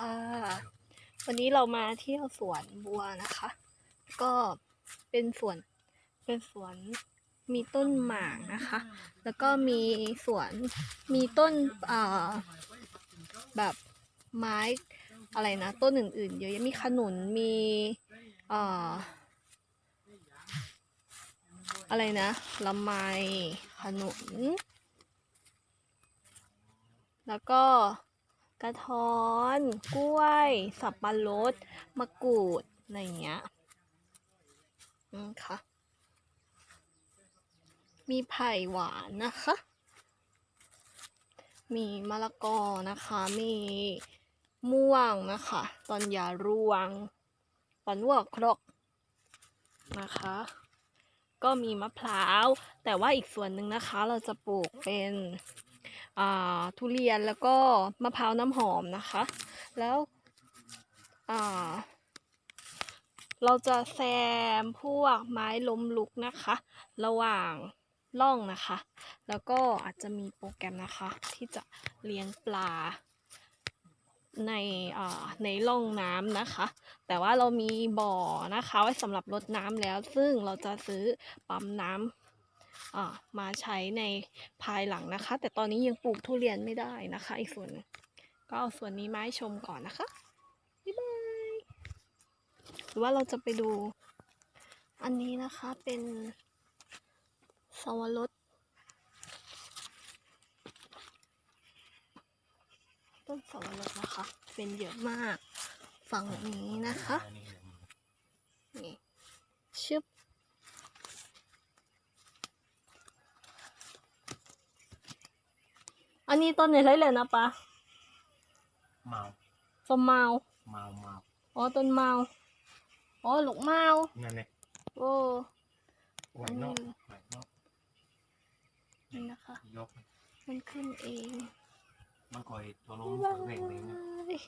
ค่ะ วันนี้เรามาเที่ยวสวนบัวนะคะ ก็เป็นสวนเป็นสวนมีต้นหมากนะคะ แล้วก็มีสวนมีต้นเอ่อแบบไม้อะไรนะต้นอื่นๆเยอะแยะมีขนุนมีเอ่ออะไรนะลำไมขนุนแล้วก็ กระท้อน กล้วย สับปะรด มะกรูด อะไรอย่างเงี้ยอืมค่ะมีไผ่หวานนะคะ มีมะละกอนะคะ มีม่วงนะคะ ตอนยาร่วง ตอนวัวครกนะคะ ก็มีมะพร้าว แต่ว่าอีกส่วนหนึ่งนะคะ เราจะปลูกเป็น ทุเรียนแล้วก็มะพร้าวน้ำหอมนะคะ แล้วเราจะแซมพวกไม้ล้มลุกนะคะ ระหว่างร่องนะคะ แล้วก็อาจจะมีโปรแกรมนะคะ ที่จะเลี้ยงปลาในในร่องน้ำนะคะ แต่ว่าเรามีบ่อนะคะ ไว้สำหรับรดน้ำแล้ว ซึ่งเราจะซื้อปั๊มน้ำอ่า มาใช้ในภายหลังนะคะ แต่ตอนนี้ยังปลูกทุเรียนไม่ได้นะคะ อีกส่วนก็เอาส่วนนี้มาให้ชมก่อนนะคะบ๊ายบายหรือว่าเราจะไปดู อันนี้นะคะเป็นสวรสต้นสวรสนะคะ เป็นเยอะมากฝั่งนี้นะคะนี่ชึบ อันนี้ต้นไหนไรเลยนะปะเมาส้มเมาเมาเมาอ๋อต้นเมาอ๋อลูกเมานั่นเนี่ยโอ้ไหวนอกไหวนอกนี่นะคะยกมันขึ้นเองมันคอยตัวลงบ๊ายตัวบาเร่งเลยนะย